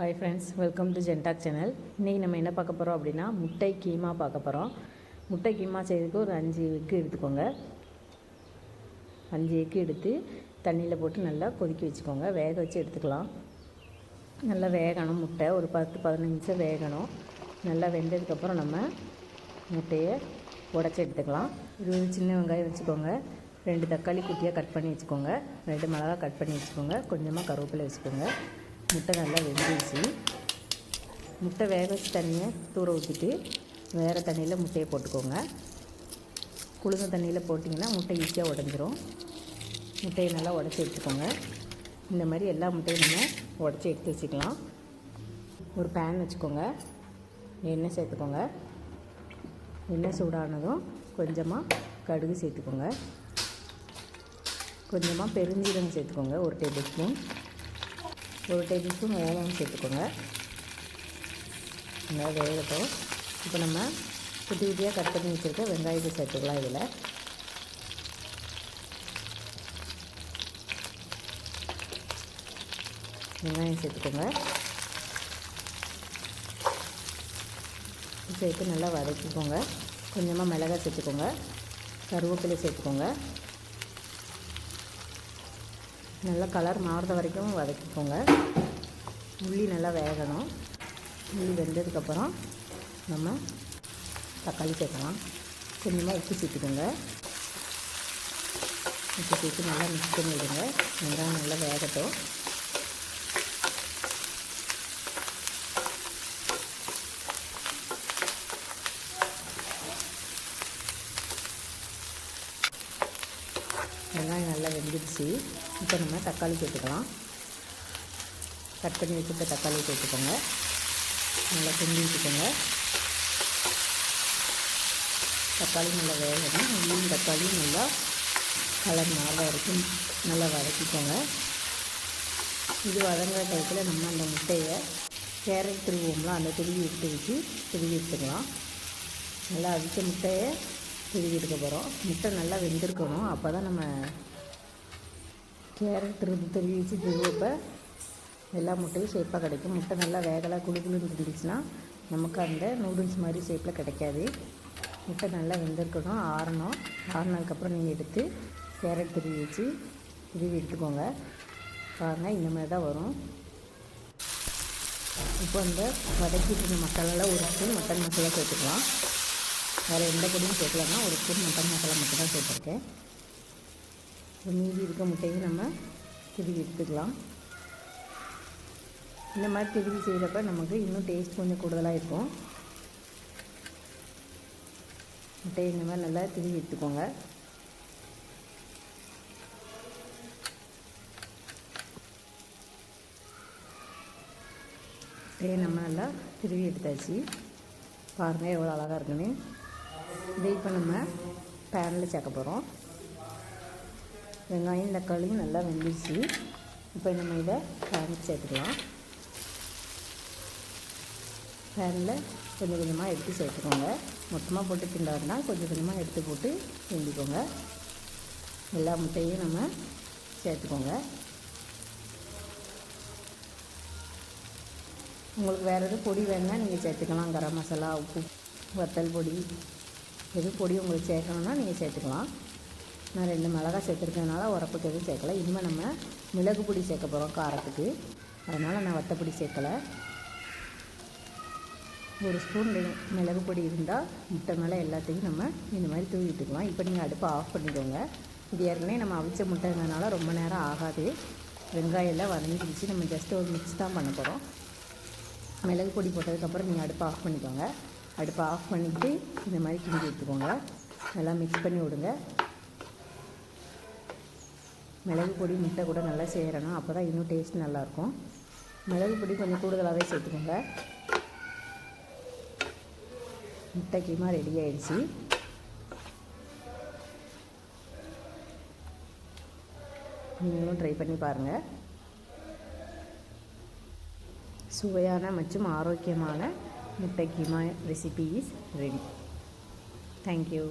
Hi friends welcome to ஜென்டாக் channel இன்றைக்கி நம்ம என்ன பார்க்க போகிறோம் அப்படின்னா முட்டை கீமா பார்க்க போகிறோம் முட்டை கீமா செய்யறதுக்கு ஒரு அஞ்சு எக்கு எடுத்துக்கோங்க. அஞ்சு எக்கு எடுத்து தண்ணியில் போட்டு நல்லா கொதிக்க வச்சுக்கோங்க. வேக வச்சு எடுத்துக்கலாம். நல்லா வேகணும் முட்டை. ஒரு பத்து பதினஞ்சு நிமிஷம் வேகணும். நல்லா வெந்ததுக்கப்புறம் நம்ம முட்டையை உடச்சி எடுத்துக்கலாம். இருபது சின்ன வெங்காயம் வச்சுக்கோங்க. ரெண்டு தக்காளி குட்டியாக கட் பண்ணி வச்சுக்கோங்க. ரெண்டு மிளகா கட் பண்ணி வச்சுக்கோங்க. கொஞ்சமாக கருவேப்பிலை வச்சுக்கோங்க. முட்டை நல்லா வெந்துருச்சு. முட்டை வேக வச்சு தண்ணியை தூர ஊற்றிட்டு வேறு தண்ணியில் முட்டையை போட்டுக்கோங்க. குளிர்ந்த தண்ணியில் போட்டிங்கன்னா முட்டை ஈஸியாக உடஞ்சிரும். முட்டையை நல்லா உடச்சி எடுத்துக்கோங்க. இந்த மாதிரி எல்லா முட்டையும் நம்ம உடச்சி எடுத்து வச்சுக்கலாம். ஒரு பேன் வச்சுக்கோங்க. எண்ணெய் சேர்த்துக்கோங்க. எண்ணெய் சூடானதும் கொஞ்சமாக கடுகு சேர்த்துக்கோங்க. கொஞ்சமாக பெருஞ்சீரகம் சேர்த்துக்கோங்க. ஒரு டேபிள் ஸ்பூன் ஒரு டேபிள் ஸ்பூன் ஓமம் சேர்த்துக்கோங்க. நல்லா வேகட்டும். இப்போ நம்ம குட்டி குட்டியாக கட் பண்ணி வச்சுருக்க வெங்காயத்தை சேர்த்துக்கலாம் இதில். வெங்காயம் சேர்த்துக்கோங்க. சேர்த்து நல்லா வதக்கிக்கோங்க. கொஞ்சமாக மிளகாய் சேர்த்துக்கோங்க. கருவேப்பிலை சேர்த்துக்கோங்க. நல்லா கலர் மாறுற வரைக்கும் வதக்கிக்கோங்க. உள்ளி நல்லா வேகணும். உள்ளி வெந்ததுக்கப்புறம் நம்ம தக்காளி சேர்க்கலாம். கொஞ்சமாக உப்பு சேர்த்துக்கோங்க. உப்பு சேர்த்து நல்லா மிக்ஸ் பண்ணி விடுங்க. வெங்காயம் நல்லா வேகட்டும். வெங்காயம் நல்லா வெந்துடுச்சு. இப்போ நம்ம தக்காளி சேர்த்துக்கலாம். கட் பண்ணி வச்சுருக்க தக்காளி சேர்த்துக்கோங்க. நல்லா கிண்டி வச்சுக்கோங்க. தக்காளி நல்லா வேகணும். உள்ளும் தக்காளியும் நல்லா கலர் மாற வரைக்கும் நல்லா வதக்கிக்கோங்க. இது வதங்குற டயத்தில் நம்ம அந்த முட்டையை கேரட் திருவோம்லாம் அந்த திருவி எடுத்து வச்சு திருவி எடுத்துக்கலாம். நல்லா அவிச்ச முட்டையை திருவி எடுக்க போகிறோம் முட்டை நல்லா வெந்திருக்கணும். அப்போ தான் நம்ம கேரட் திருவி திருவி வச்சு எல்லா முட்டையும் ஷேப்பாக கிடைக்கும். முட்டை நல்லா வேகலாக குழு குழுன்னு இருந்துச்சுன்னா நமக்கு அந்த நூடுல்ஸ் மாதிரி ஷேப்பில் கிடைக்காது. முட்டை நல்லா வெந்திருக்கணும் ஆறணும். ஆறினதுக்கப்புறம் நீங்கள் எடுத்து கேரட் திருவி வச்சு திருவி எடுத்துக்கோங்க. பாருங்கள் இந்த மாதிரி தான் வரும். இப்போ அந்த வதக்கிட்டு இருந்த மசாலாவில் ஒரு ஸ்பூன் மட்டன் மசாலா சேர்த்துக்கலாம். வேறு எந்த பொடியும் சேர்க்கலன்னா ஒரு ஸ்பூன் மட்டன் மசாலா மட்டும் தான் சேர்த்துருக்கேன். மீதி இருக்க முட்டையை நம்ம திருவி எடுத்துக்கலாம். இந்த மாதிரி திருவி செய்கிறப்ப நமக்கு இன்னும் டேஸ்ட் கொஞ்சம் கூடுதலாக இருக்கும். முட்டையை இந்த மாதிரி நல்லா திருவி எடுத்துக்கோங்க. முட்டையை நம்ம நல்லா திருவி எடுத்தாச்சு. பாருங்கள் எவ்வளோ அழகாக இருக்குன்னு. இதை இப்போ நம்ம பேனில் சேர்க்க போகிறோம் வெங்காயம் தக்காளியும் நல்லா வெந்துச்சு இப்போ நம்ம இதை பேன் சேர்த்துக்கலாம் பேனில் கொஞ்சம் கொஞ்சமாக எடுத்து சேர்த்துக்கோங்க. மொத்தமாக போட்டு திண்டாருனா கொஞ்சம் கொஞ்சமாக எடுத்து போட்டு கிண்டிக்கோங்க. எல்லா முட்டையும் நம்ம சேர்த்துக்கோங்க. உங்களுக்கு வேறு எதுவும் பொடி வேணுன்னா நீங்கள் சேர்த்துக்கலாம். கரம் மசாலா உப்பு வத்தல் பொடி எதுவும் பொடி உங்களுக்கு சேர்க்கணுன்னா நீங்கள் சேர்த்துக்கலாம். நான் ரெண்டு மிளகா சேர்த்துருக்கனால உரப்புக்கு எதுவும் சேர்க்கல. இனிமேல் நம்ம மிளகு பொடி சேர்க்க போகிறோம் காரத்துக்கு. அதனால் நான் வத்தப்பொடி சேர்க்கலை. ஒரு ஸ்பூன் மிளகு பொடி இருந்தால் முட்டை மேலே எல்லாத்தையும் நம்ம இந்த மாதிரி தூவிட்டுக்கலாம் விட்டுக்கலாம். இப்போ நீங்கள் அடுப்பை ஆஃப் பண்ணிக்கோங்க. இது ஏற்கனவே நம்ம அவிச்ச முட்டைங்கிறதுனால ரொம்ப நேரம் ஆகாது. வெங்காயம் எல்லாம் வதங்கிடுச்சு நம்ம ஜஸ்ட் ஒரு மிக்ஸ் தான் பண்ண போகிறோம் மிளகு பொடி போட்டதுக்கப்புறம் நீங்கள் அடுப்பை ஆஃப் பண்ணிக்கோங்க. அடுப்பை ஆஃப் பண்ணிவிட்டு இந்த மாதிரி கிண்டி எடுத்துக்கோங்க. நல்லா மிக்ஸ் பண்ணி விடுங்க. மிளகு பொடி முட்டை கூட நல்லா சேரணும் அப்போ தான் இன்னும் டேஸ்ட் நல்லாயிருக்கும். மிளகு பொடி கொஞ்சம் கூடுதலாகவே சேர்த்துக்கோங்க. முட்டை கீமா ரெடி ஆயிடுச்சு. நீங்களும் ட்ரை பண்ணி பாருங்கள் சுவையான மற்றும் ஆரோக்கியமான முட்டை keema recipe is ready thank you